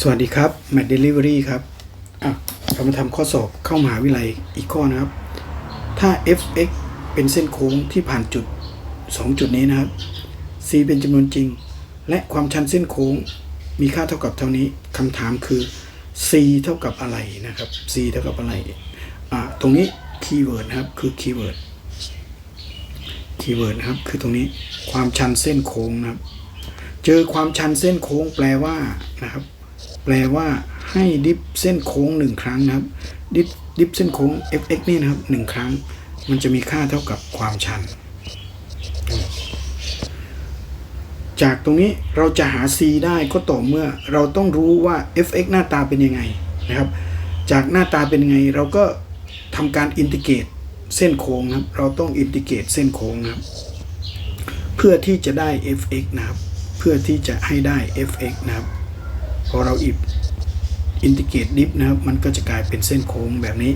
สวัสดีครับ m a t Delivery ครับเรามาทำข้อสอบเข้ามหาวิทยาลัยอีกข้อนะครับ ถ้า fx เป็นเส้นโค้งที่ผ่านจุด 2 จุดนี้นะครับ c เป็นจำนวนจริง และความชันเส้นโค้งมีค่าเท่ากับเท่านี้คำถามคือ c เท่ากับอะไรนะครับ c เท่ากับอะไร ตรงนี้คีย์เวิร์ดนะครับคือคีย์เวิร์ดคีย์เวิร์ดนะครับคือตรงนี้ความชันเส้นโค้งนะครับ เจอความชันเส้นโค้งแปลว่านะครับ แปลว่าให้ดิฟเส้นโค้งหนึ่งครั้งนะครับ ดิฟดิฟเส้นโค้ง fx นี่นะครับหนึ่งครั้ง มันจะมีค่าเท่ากับความชัน จากตรงนี้เราจะหา c ได้ก็ต่อเมื่อเราต้องรู้ว่า fx หน้าตาเป็นยังไงนะครับ จากหน้าตาเป็นยังไงเราก็ทำการอินทิเกรตเส้นโค้งนะครับ เราต้องอินทิเกรตเส้นโค้งนะครับ เพื่อที่จะได้ fx นะครับ เพื่อที่จะให้ได้ fx นะครับ อเราอิบอินทิเกรตดิฟนะครับ มันก็จะกลายเป็นเส้นโค้งแบบนี้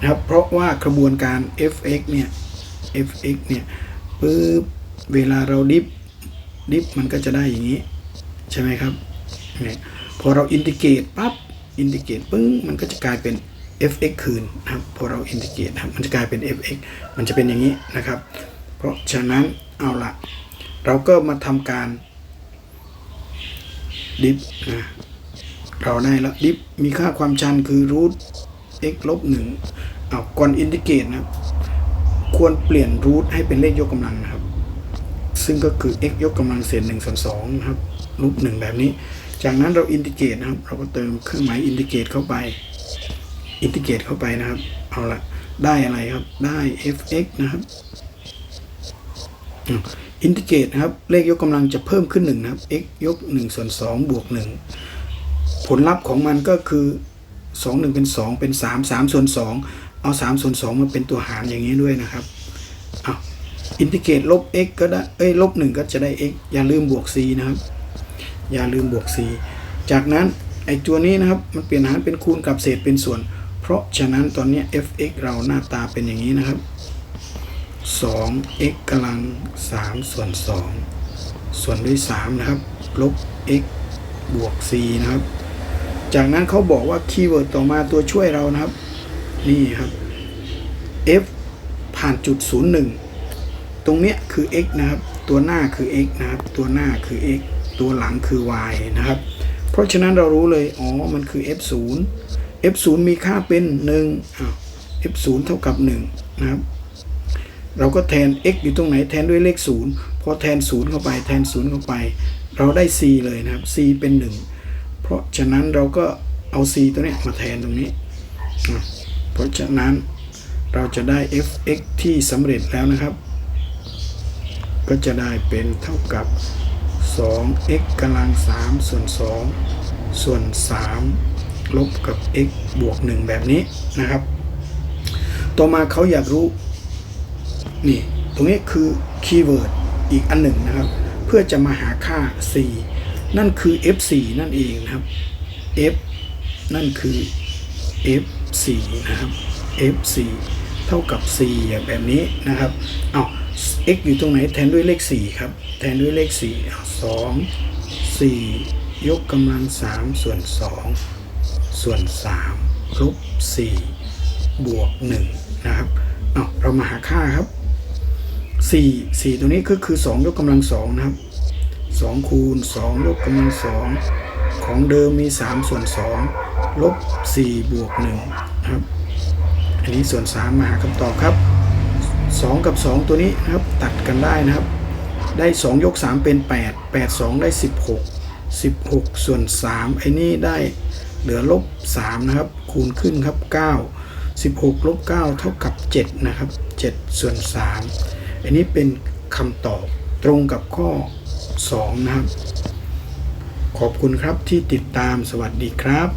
นะครับ เพราะว่ากระบวนการ fx เนี่ย fx เนี่ยปึ๊บเวลาเราดิฟดิฟมันก็จะได้อย่างนี้ ใช่ไหมครับเนี่ยพอเราอินทิเกรตปั๊บอินทิเกรตปึ้งมันก็จะกลายเป็น fx คืนนะครับพอเราอินทิเกรตนะครับมันจะกลายเป็น fx มันจะเป็นอย่างนี้นะครับ เพราะฉะนั้นเอาละเราก็มาทำการดิฟนะ เราได้แล้วดิฟมีค่าความชันคือรูท x ลบหนึ่งเอาก่อนอินทิเกรตนะครับ ควรเปลี่ยนรูทให้เป็นเลขยกกำลังนะครับ ซึ่งก็คือ x ยกกำลังเศษหนึ่งส่วนสองนะครับรูทหนึ่งแบบนี้ จากนั้นเราอินทิเกรตนะครับ เราก็เติมเครื่องหมายอินทิเกรตเข้าไป อินทิเกรตเข้าไปนะครับ เอาละได้อะไรครับ ได้ fx นะครับอินทิเกรตนะครับ เลขยกกำลังจะเพิ่มขึ้นหนึ่งนะครับ x ยก1ส่วน2บวก1 ผลลัพธ์ของมันก็คือ 2 1 เป็น 2 เป็น 3 3 ส่วน 2 เอา 3 ส่วน 2 มาเป็นตัวหารอย่างนี้ด้วยนะครับเอาอินทิเกรตลบ x ก็ได้ เอ้ยลบ 1 ก็จะได้ x อย่าลืมบวก c นะครับ อย่าลืมบวก c จากนั้นไอ้ตัวนี้นะครับ มันเปลี่ยนหารเป็นคูณกับเศษเป็นส่วน เพราะฉะนั้นตอนนี้ fx เราหน้าตาเป็นอย่างนี้นะครับ 2 x กำลัง 3 ส่วน 2 ส่วนด้วย 3 นะครับ ลบ x บวก c นะครับ จากนั้นเขาบอกว่าคีย์เวิร์ดต่อมาตัวช่วยเรานะครับ นี่ครับ f ผ่านจุด 01 ตรงเนี้ยคือ x นะครับ ตัวหน้าคือ x นะครับ ตัวหน้าคือ x ตัวหลังคือ y นะครับ เพราะฉะนั้นเรารู้เลย อ๋อ มันคือ f 0 f 0มีค่าเป็น1อ้าว f 0เท่ากับ 1 นะครับ เราก็แทน x อยู่ตรงไหน แทนด้วยเลข 0 พอแทน 0 เข้าไป แทน 0 เข้าไป เราได้ c เลยนะครับ c เป็น 1 เพราะฉะนั้นเราก็เอา c ตัวนี้มาแทนตรงนี้ เพราะฉะนั้นเราจะได้ fx ที่สำเร็จแล้วนะครับ ก็จะได้เป็นเท่ากับ 2x กำลัง 3 ส่วน 2 ส่วน 3 ลบกับ x บวก 1 แบบนี้นะครับ ต่อมาเขาอยากรู้ นี่ ตรงนี้คือคีย์เวิร์ดอีกอันหนึ่งนะครับ เพื่อจะมาหาค่า c นั่นคือ f4 นั่นเองนะครับ f นั่นคือ f4 นะครับ f4 เท่ากับ c อย่างแบบนี้นะครับเอา x อยู่ตรงไหนแทนด้วยเลข 4 ครับ แทนด้วยเลข4เอา2 4 ยกกำลัง 3 ส่วน 2 ส่วน3ลบ4บวก 1 นะครับเอาเรามาหาค่าครับ 4 4 ตัวนี้ก็คือ 2 ยกกำลัง 2 นะครับ 2 คูณ2ยกกำลัง2ของเดิมมี 3 ส่วน 2 ลบ 4 บวก1นะครับ อันนี้ส่วน 3 มาหาคำตอบครับ 2 กับ 2 ตัวนี้นะครับ ตัดกันได้นะครับ ได้ 2 ยก 3 เป็น 8 8 2 ได้ 16 16 ส่วน 3 ไอ้นี่ได้เหลือลบ 3 นะครับ คูณขึ้นครับ 9 16ลบ9เท่ากับ 7 นะครับ 7 ส่วน 3 อันนี้เป็นคำตอบตรงกับข้อ 2 นะครับ ขอบคุณครับที่ติดตามสวัสดีครับ